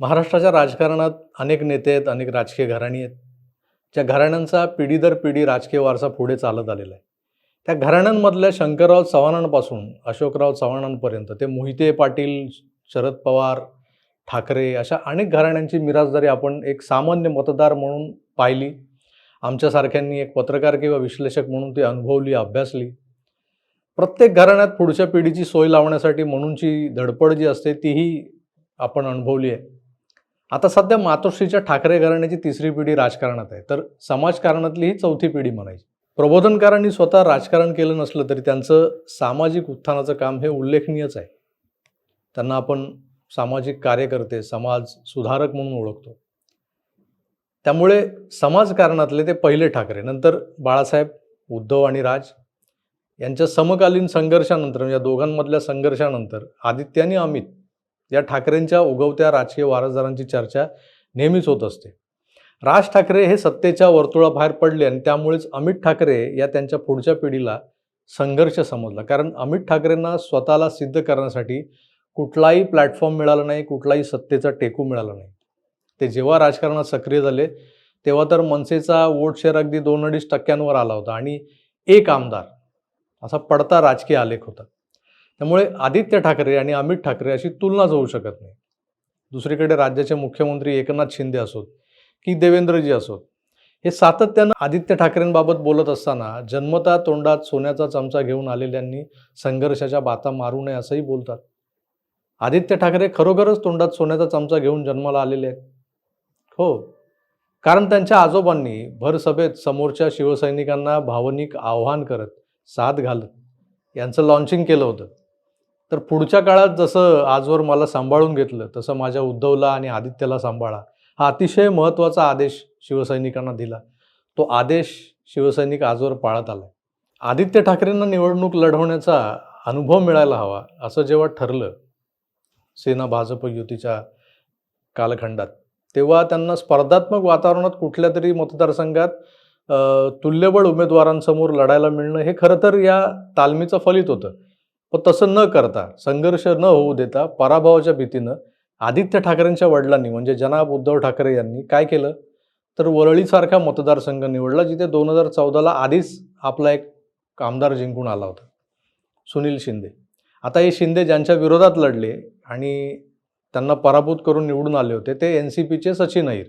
महाराष्ट्राच्या राजकारणात अनेक नेते आहेत अनेक राजकीय घराणी आहेत. ज्या घराण्यांचा पिढी दर पिढी राजकीय वारसा पुढे चालत आलेला आहे. त्या घराण्यांमधल्या शंकरराव चव्हाणांपासून अशोकराव चव्हाणांपर्यंत ते मोहिते पाटील शरद पवार ठाकरे अशा अनेक घराण्यांची मिराजदारी आपण एक सामान्य मतदार म्हणून पाहिली. आमच्यासारख्यांनी एक पत्रकार किंवा विश्लेषक म्हणून ती अनुभवली अभ्यासली. प्रत्येक घराण्यात पुढच्या पिढीची सोय लावण्यासाठी म्हणूनची धडपड जी असते तीही आपण अनुभवली आहे. आता सध्या मातोश्रीच्या ठाकरे घराण्याची तिसरी पिढी राजकारणात आहे. तर समाजकारणातली ही चौथी पिढी म्हणायची. प्रबोधनकारांनी स्वतः राजकारण केलं नसलं तरी त्यांचं सामाजिक उत्थानाचं काम हे उल्लेखनीयच आहे. त्यांना आपण सामाजिक कार्यकर्ते समाज सुधारक म्हणून ओळखतो. त्यामुळे समाजकारणातले ते पहिले ठाकरे नंतर बाळासाहेब उद्धव आणि राज. यांच्या समकालीन संघर्षानंतर म्हणजे या दोघांमधल्या संघर्षानंतर आदित्य आणि अमित या ठाकरेंच्या उगवत्या राजकीय वारसदारांची चर्चा नेहमीच होत असते. राज ठाकरे हे सत्तेच्या वर्तुळाबाहेर पडले आणि त्यामुळेच अमित ठाकरे या त्यांच्या पुढच्या पिढीला संघर्ष समजला. कारण अमित ठाकरेंना स्वतःला सिद्ध करण्यासाठी कुठलाही प्लॅटफॉर्म मिळाला नाही कुठलाही सत्तेचा टेकू मिळाला नाही. ते जेव्हा राजकारणात सक्रिय झाले तेव्हा तर मनसेचा वोट शेअर अगदी दोन अडीच टक्क्यांवर आला होता आणि एक आमदार असा पडता राजकीय आलेख होता. त्यामुळे आदित्य ठाकरे आणि अमित ठाकरे अशी तुलनाच होऊ शकत नाही. दुसरीकडे राज्याचे मुख्यमंत्री एकनाथ शिंदे असोत की देवेंद्रजी असोत हे सातत्यानं आदित्य ठाकरेंबाबत बोलत असताना जन्मता तोंडात सोन्याचा चमचा घेऊन आलेल्यांनी संघर्षाच्या बाता मारू नये असंही बोलतात. आदित्य ठाकरे खरोखरच तोंडात सोन्याचा चमचा घेऊन जन्माला आलेले आहेत? हो. कारण त्यांच्या आजोबांनी भर सभेत समोरच्या शिवसैनिकांना भावनिक आव्हान करत साथ घालत यांचं लॉन्चिंग केलं होतं. तर पुढच्या काळात जसं आजवर मला सांभाळून घेतलं तसं माझ्या उद्धवला आणि आदित्यला सांभाळा. हा अतिशय महत्त्वाचा आदेश शिवसैनिकांना दिला. तो आदेश शिवसैनिक आजवर पाळत आला आदित्य ठाकरेंना निवडणूक लढवण्याचा अनुभव मिळायला हवा असं जेव्हा ठरलं सेना भाजप युतीच्या कालखंडात तेव्हा त्यांना स्पर्धात्मक वातावरणात कुठल्या तरी मतदारसंघात तुल्यबळ उमेदवारांसमोर लढायला मिळणं हे खरं तर या तालमीचं फलित होतं. पण तसं न करता संघर्ष न होऊ देता पराभवाच्या भीतीनं आदित्य ठाकरेंच्या वडिलांनी म्हणजे जनाब उद्धव ठाकरे यांनी काय केलं? तर वरळीसारखा मतदारसंघ निवडला जिथे दोन हजार चौदाला आधीच आपला एक आमदार जिंकून आला होता सुनील शिंदे. आता हे शिंदे ज्यांच्या विरोधात लढले आणि त्यांना पराभूत करून निवडून आले होते ते एन सी पीचे सचिन अहिर.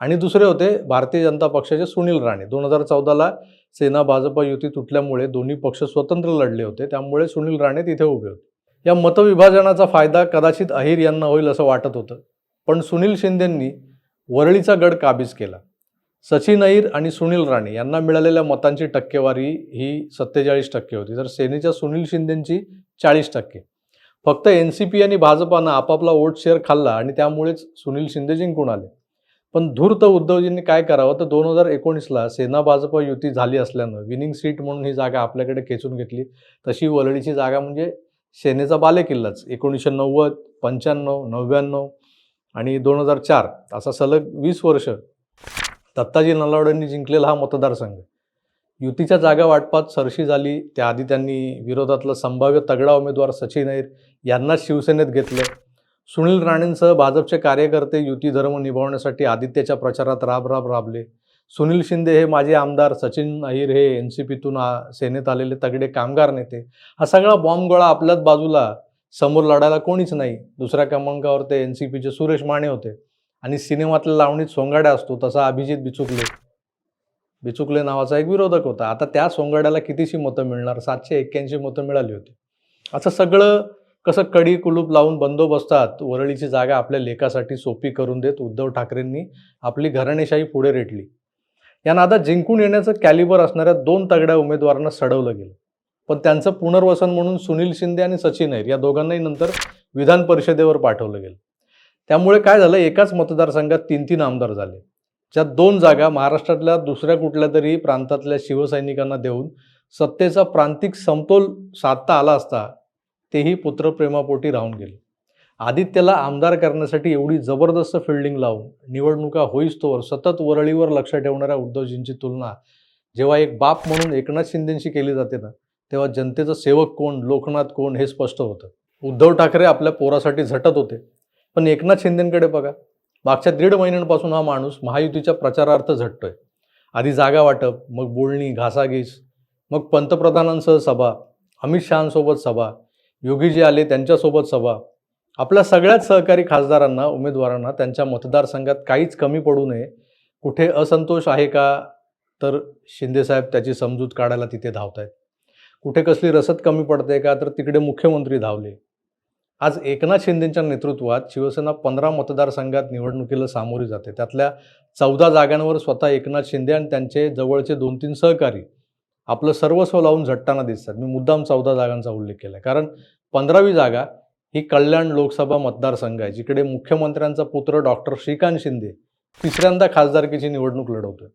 आणि दुसरे होते भारतीय जनता पक्षाचे सुनील राणे. दोन हजार चौदाला सेना भाजप युती तुटल्यामुळे दोन्ही पक्ष स्वतंत्र लढले होते. त्यामुळे सुनील राणे तिथे उभे होते. या मतविभाजनाचा फायदा कदाचित अहिर यांना होईल असं वाटत होतं. पण सुनील शिंदेंनी वरळीचा गड काबीज केला. सचिन अहिर आणि सुनील राणे यांना मिळालेल्या मतांची टक्केवारी ही सत्तेचाळीस टक्के होती. तर सेनेच्या सुनील शिंदेंची चाळीस टक्के. फक्त एन सी पी आणि भाजपानं आपापला वोट शेअर खाल्ला आणि त्यामुळेच सुनील शिंदे जिंकून आले. पण धूर्त उद्धवजींनी काय करावं? तर दोन हजार एकोणीसला सेना भाजप युती झाली असल्यानं विनिंग सीट म्हणून ही जागा आपल्याकडे खेचून घेतली. तशी वरळीची जागा म्हणजे सेनेचा बालेकिल्लाच. एकोणीसशे नव्वद पंच्याण्णव नव्याण्णव आणि दोन हजार चार असा सलग वीस वर्ष दत्ताजी नलावडेंनी जिंकलेला हा मतदारसंघ. युतीच्या जागा वाटपात सरशी झाली. त्याआधी त्यांनी विरोधातला संभाव्य तगडा उमेदवार सचिन अहिर यांनाच शिवसेनेत घेतलं. सुनील राणेंसह भाजपचे कार्यकर्ते युती धर्म निभावण्यासाठी आदित्यच्या प्रचारात राब राब राबले. सुनील शिंदे हे माजी आमदार सचिन अहिर हे एन सी पीतून सेनेत आलेले तगडे कामगार नेते. हा सगळा बॉम्ब गोळा आपल्याच बाजूला समोर लढायला कोणीच नाही. दुसऱ्या क्रमांकावर ते एन सी पीचे सुरेश माने होते. आणि सिनेमातल्या लावणीत सोंगाड्या असतो तसा अभिजित बिचुकले. बिचुकले नावाचा एक विरोधक होता. आता त्या सोंगाड्याला कितीशी मतं मिळणार? सातशे एक्क्याऐंशी मतं मिळाली होती. असं सगळं कसं कडी कुलूप लावून बंदोबस्तात वरळीची जागा आपल्या लेखासाठी सोपी करून देत उद्धव ठाकरेंनी आपली घराणेशाही पुढे रेटली. या नादात जिंकून येण्याचं कॅलिबर असणाऱ्या दोन तगड्या उमेदवारांना सडवलं गेलं. पण त्यांचं पुनर्वसन म्हणून सुनील शिंदे आणि सचिन अहिर या दोघांनाही नंतर विधान परिषदेवर पाठवलं गेलं. त्यामुळे काय झालं? एकाच मतदारसंघात तीन तीन आमदार झाले. ज्या दोन जागा महाराष्ट्रातल्या दुसऱ्या कुठल्या तरी प्रांतातल्या शिवसैनिकांना देऊन सत्तेचा प्रांतिक समतोल साधता आला असता तेही पुत्रप्रेमापोटी राहून गेले. आदित्यला आमदार करण्यासाठी एवढी जबरदस्त फिल्डिंग लावून निवडणुका होईस्तोवर सतत वरळीवर लक्ष ठेवणाऱ्या उद्धवजींची तुलना जेव्हा एक बाप म्हणून एकनाथ शिंदेशी केली जाते ना तेव्हा जनतेचं सेवक कोण लोकनाथ कोण हे स्पष्ट होतं. उद्धव ठाकरे आपल्या पोरासाठी झटत होते. पण एकनाथ शिंदेकडे बघा मागच्या दीड महिन्यांपासून हा माणूस महायुतीच्या प्रचारार्थ झटतोय. आधी जागा वाटप मग बोलणी घासाघीस मग पंतप्रधानांसह सभा अमित शहांसोबत सभा योगीजी आले त्यांच्यासोबत सभा. आपल्या सगळ्याच सहकारी खासदारांना उमेदवारांना त्यांच्या मतदारसंघात काहीच कमी पडू नये. कुठे असंतोष आहे का? तर शिंदेसाहेब त्याची समजूत काढायला तिथे धावत आहेत कुठे कसली रसद कमी पडते का? तर तिकडे मुख्यमंत्री धावले. आज एकनाथ शिंदेच्या नेतृत्वात शिवसेना पंधरा मतदारसंघात निवडणुकीला सामोरी जाते. त्यातल्या चौदा जागांवर स्वतः एकनाथ शिंदे आणि त्यांचे जवळचे दोन तीन सहकारी आपलं सर्वस्व लावून झटताना दिसतात. मी मुद्दाम चौदा जागांचा उल्लेख केला कारण पंधरावी जागा ही कल्याण लोकसभा मतदारसंघ आहे जिकडे मुख्यमंत्र्यांचा पुत्र डॉक्टर श्रीकांत शिंदे तिसऱ्यांदा खासदारकीची निवडणूक लढवतोय.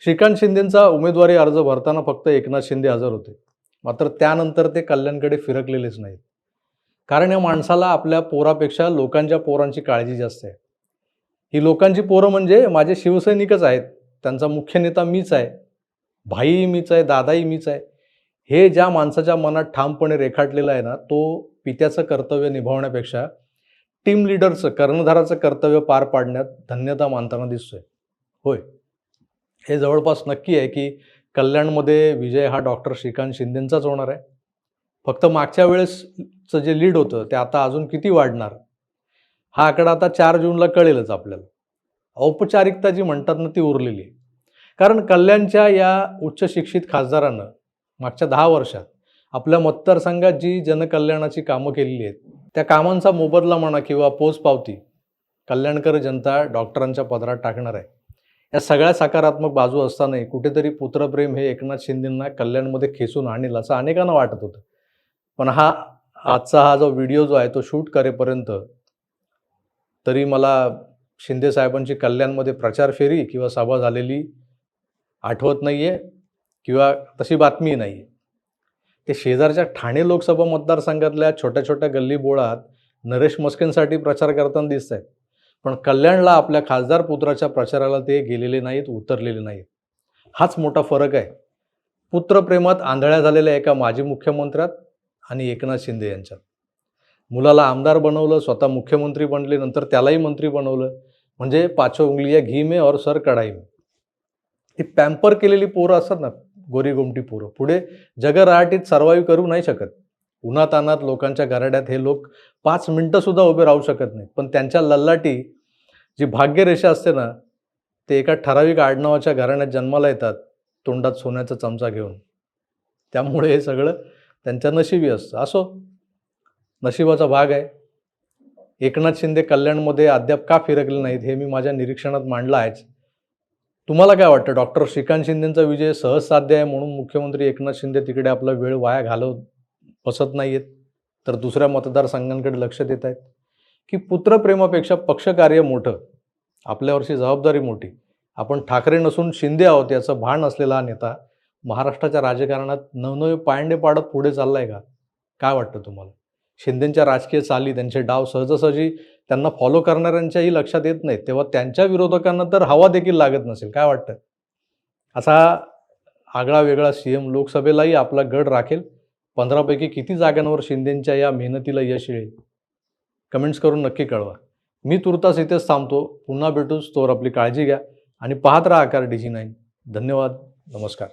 श्रीकांत शिंदेंचा उमेदवारी अर्ज भरताना फक्त एकनाथ शिंदे हजर होते. मात्र त्यानंतर ते कल्याणकडे फिरकलेलेच नाहीत. कारण या माणसाला आपल्या पोरापेक्षा लोकांच्या पोरांची काळजी जास्त आहे. ही लोकांची पोरं म्हणजे माझे शिवसैनिकच आहेत. त्यांचा मुख्य नेता मीच आहे. भाईही मीच आहे दादाही मीच आहे. हे ज्या माणसाच्या मनात ठामपणे रेखाटलेलं आहे ना तो पित्याचं कर्तव्य निभावण्यापेक्षा टीम लिडरचं कर्णधाराचं कर्तव्य पार पाडण्यात धन्यता मानताना दिसतोय. होय. हे जवळपास नक्की आहे की कल्याणमध्ये विजय हा डॉक्टर श्रीकांत शिंदेंचाच होणार आहे. फक्त मागच्या वेळेसचं जे लीड होतं ते आता अजून किती वाढणार? हा आकडा आता चार जूनला कळेलच आपल्याला. औपचारिकता जी म्हणतात ना ती उरलेली आहे. कारण कल्याणच्या या उच्च शिक्षित खासदारानं मागच्या दहा वर्षात आपल्या मतदारसंघात जी जनकल्याणाची कामं केलेली आहेत त्या कामांचा मोबदला म्हणा किंवा पोचपावती कल्याणकर जनता डॉक्टरांच्या पदरात टाकणार आहे. या सगळ्या सकारात्मक बाजू असतानाही कुठेतरी पुत्रप्रेम हे एकनाथ शिंदेंना कल्याणमध्ये खेचून आणेल असं अनेकांना वाटत होतं. पण हा आजचा हा जो व्हिडिओ जो आहे तो शूट करेपर्यंत तरी मला शिंदे साहेबांची कल्याणमध्ये प्रचार फेरी किंवा सभा झालेली आठवत नाही आहे किंवा तशी बातमी नाही आहे ते शेजारच्या ठाणे लोकसभा मतदारसंघातल्या छोट्या छोट्या गल्ली बोळात नरेश मस्केंसाठी प्रचार करताना दिसत आहेत पण कल्याणला आपल्या खासदार पुत्राच्या प्रचाराला ते गेलेले नाहीत उतरलेले नाहीत. हाच मोठा फरक आहे. पुत्रप्रेमात आंधळ्या झालेल्या एका माजी मुख्यमंत्र्यात आणि एकनाथ शिंदे यांच्यात. मुलाला आमदार बनवलं स्वतः मुख्यमंत्री बनले नंतर त्यालाही मंत्री बनवलं म्हणजे पाचो उंगलिया घी मे और सर कढाई में. ही पॅम्पर केलेली पोरं असतात ना गोरीगोमटी पोरं. पुढे जगराटीत सर्वाईव्ह करू नाही शकत. उन्हातानात लोकांच्या गराड्यात हे लोक पाच मिनटंसुद्धा उभे राहू शकत नाही पण त्यांच्या लल्लाटी जी भाग्यरेषा असते ना ते एका ठराविक आडनावाच्या घराण्यात जन्माला येतात तोंडात सोन्याचा चमचा घेऊन. त्यामुळे हे सगळं त्यांच्या नशिबी असतं. असो नशिबाचा भाग आहे. एकनाथ शिंदे कल्याणमध्ये अद्याप का फिरकले नाहीत हे मी माझ्या निरीक्षणात मांडलं आहेच. तुम्हाला काय वाटतं? डॉक्टर श्रीकांत शिंदेचा विजय सहज साध्य आहे म्हणून मुख्यमंत्री एकनाथ शिंदे तिकडे आपला वेळ वाया घालवत बसत नाही आहेत तर दुसऱ्या मतदारसंघांकडे लक्ष देत आहेत. की पुत्रप्रेमापेक्षा पक्षकार्य मोठं. आपल्यावरची जबाबदारी मोठी. आपण ठाकरे नसून शिंदे आहोत याचं भान असलेला हा नेता महाराष्ट्राच्या राजकारणात नवनवे पायंडे पाडत पुढे चाललाय का? काय वाटतं तुम्हाला? शिंदेच्या राजकीय चाली त्यांचे डाव सहजासहजी त्यांना फॉलो करणाऱ्यांच्याही लक्षात येत नाहीत. तेव्हा त्यांच्या विरोधकांना तर हवा देखील लागत नसेल. काय वाटतं? असा आगळा वेगळा सी एम लोकसभेलाही आपला गड राखेल. पंधरापैकी किती जागांवर शिंदेच्या या मेहनतीला यश येईल? कमेंट्स करून नक्की कळवा. मी तुर्तास इथेच थांबतो. पुन्हा भेटूच तोवर आपली काळजी घ्या. आणि पाहत राहा आकार डी जी नाईन धन्यवाद. नमस्कार.